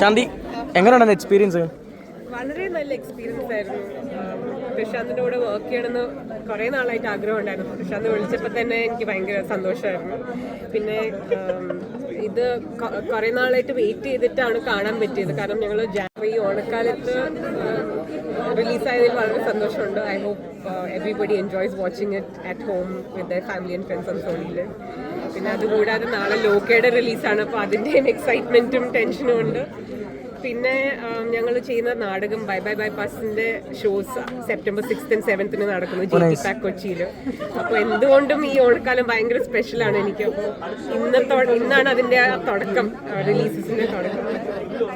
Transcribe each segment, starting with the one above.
ശാന്തി എങ്ങനെയാണ് എക്സ്പീരിയൻസ് വളരെ നല്ല എക്സ്പീരിയൻസ് ആയിരുന്നു. പ്രശാന്തിന്റെ കൂടെ വർക്ക് ചെയ്യണമെന്ന് കുറേ നാളായിട്ട് ആഗ്രഹം ഉണ്ടായിരുന്നു പ്രശാന്ത് വിളിച്ചപ്പോൾ തന്നെ എനിക്ക് ഭയങ്കര സന്തോഷമായിരുന്നു. പിന്നെ ഇത് കുറേ നാളായിട്ട് വെയിറ്റ് ചെയ്തിട്ടാണ് കാണാൻ പറ്റിയത്. കാരണം ഞങ്ങൾ ഈ ഓണക്കാലത്ത് റിലീസായതിൽ വളരെ സന്തോഷമുണ്ട്. I hope everybody enjoys watching it at home with family and friends on സോണിയിൽ പിന്നെ അതുകൂടാതെ നാളെ ലോക്കയുടെ റിലീസാണ്. അപ്പോൾ അതിന്റെയും എക്സൈറ്റ്മെന്റും ടെൻഷനും ഉണ്ട്. പിന്നെ ഞങ്ങൾ ചെയ്യുന്ന നാടകം ബൈ ബൈ ബൈ ബൈപാസിന്റെ ഷോസ് സെപ്റ്റംബർ സിക്സ്ത് സെവൻത്തിന് നടക്കുന്നു ജി ടി പാക്ക് കൊച്ചിയിൽ അപ്പോൾ എന്തുകൊണ്ടും ഈ ഓണക്കാലം ഭയങ്കര സ്പെഷ്യലാണ് എനിക്ക്. അപ്പോൾ ഇന്നത്തെ ഇന്നാണ് അതിന്റെ ആ തുടക്കം. റിലീസസിന്റെ തുടക്കം.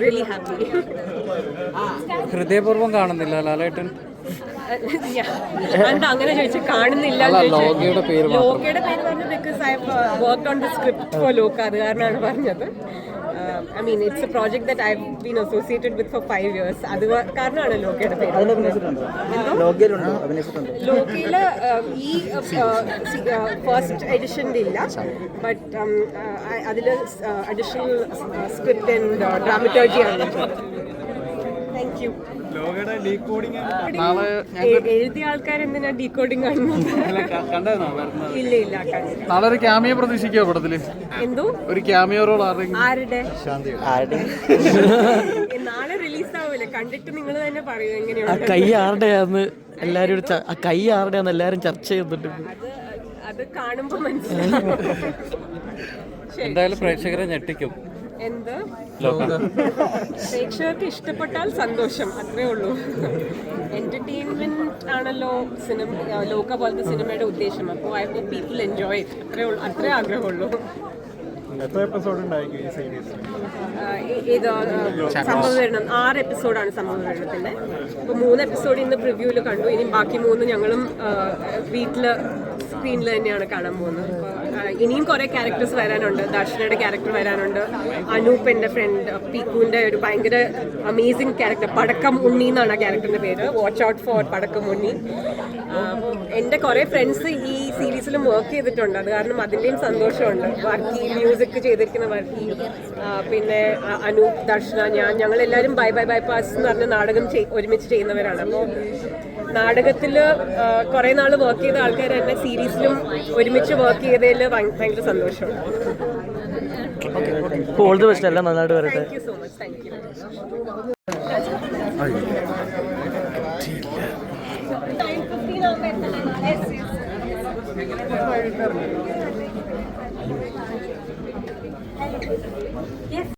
റിയലി ഹാപ്പി ഹൃദയപൂർവം കാണുന്നില്ല ലാലേട്ടൻ. അങ്ങനെ ചോദിച്ചു കാണുന്നില്ല. ലോകയുടെ പേര് പേര് പറഞ്ഞു because I work on the script for Loka അത് കാരണമാണ് പറഞ്ഞത്. I mean it's a project that I been associated with for five years അത് കാരണമാണ് ലോകയുടെ പേര്. ലോകയിൽ ഈ ഫസ്റ്റ് എഡിഷന്റെ ഇല്ല. ബട്ട് അതിൽ അഡീഷണൽ സ്ക്രിപ്റ്റ് ആൻഡ് ഡ്രാമറ്റോളജി ആണ്. താങ്ക് യു നാളെ എഴുതിയ ആൾക്കാർ എന്തിനാ ഡീകോഡിങ് കാണുന്നത്? കണ്ടായിരുന്നോ? വരുന്നത്. ഇല്ല ഇല്ല കണ്ടില്ല. നാളെ ഒരു ക്യാമിയോ പ്രതീക്ഷിക്കുക പടത്തിൽ? എന്തോ? ഒരു ക്യാമിയോ റോൾ ആരെങ്കിലും ആരുടെ? ആരുടെ? ഏ, നാളെ റിലീസ് ആവൂലേ കണ്ടിട്ട് നിങ്ങൾ തന്നെ പറയൂ ആ എങ്ങനെയുണ്ട് കൈ ആരുടെയാന്ന് എല്ലാരും ആ കൈ ആരുടെയാന്ന് എല്ലാരും ചർച്ച ചെയ്യുന്നുണ്ട്. അത് അത് കാണുമ്പോ മനസ്സിലാവും. എന്തായാലും പ്രേക്ഷകരെ ഞെട്ടിക്കും. എന്ത്? പ്രേക്ഷകർക്ക് ഇഷ്ടപ്പെട്ടാൽ സന്തോഷം അത്രേ ഉള്ളൂ. എന്റർടൈൻമെന്റ് ആണല്ലോ സിനിമ ലോക പോലത്തെ സിനിമയുടെ ഉദ്ദേശം. അപ്പോൾ I hope people enjoy it അത്രേ ഉള്ളൂ അത്രേ ആഗ്രഹമുള്ളൂ. എത്ര എപ്പിസോഡ് ഉണ്ടായിരിക്കും ഈ സീരീസ് ആഹ് ഇ- ഇത് സംഭവവരണം ആറ് എപ്പിസോഡാണ് സംഭവവിവരണത്തിന്റെ അപ്പോൾ മൂന്ന് എപ്പിസോഡ് ഇന്ന് പ്രിവ്യൂവിൽ കണ്ടു. ഇനി ബാക്കി മൂന്ന് ഞങ്ങളും ആഹ് വീട്ടിൽ സ്ക്രീനിൽ തന്നെയാണ് കാണാൻ പോകുന്നത്. ഇനിയും കുറേ ക്യാരക്ടേഴ്സ് വരാനുണ്ട്. ദർശനയുടെ ക്യാരക്ടർ വരാനുണ്ട്. അനൂപ് എന്റെ ഫ്രണ്ട് പീക്കുവിന്റെ ഒരു ഭയങ്കര അമേസിംഗ് ക്യാരക്ടർ പടക്കം ഉണ്ണി എന്നാണ് ആ ക്യാരക്ടറിന്റെ പേര്. വാച്ച് ഔട്ട് ഫോർ പടക്കം ഉണ്ണി. എന്റെ കുറേ ഫ്രണ്ട്സ് ഈ സീരീസിലും വർക്ക് ചെയ്തിട്ടുണ്ട്. അത് കാരണം അതിന്റെയും സന്തോഷമുണ്ട്. വർക്ക് മ്യൂസിക് ചെയ്തിരിക്കുന്ന വർക്കി ആഹ് പിന്നെ അനു അനൂപ് ദർശന ഞാൻ ഞങ്ങളെല്ലാവരും ബൈ ബൈ ബൈപാസ് എന്ന് പറഞ്ഞ നാടകം ഒരുമിച്ച് ചെയ്യുന്നവരാണ്. അപ്പോൾ നാടകത്തിൽ കുറേ നാൾ വർക്ക് ചെയ്ത ആൾക്കാർ തന്നെ സീരീസിലും ഒരുമിച്ച് വർക്ക് ചെയ്തതിൽ ഭയങ്കര സന്തോഷമാണ്. ഓൾ ദി ബെസ്റ്റ് എല്ലാം നന്നായിട്ട് വരട്ടെ. Thank you so much thank you Yes.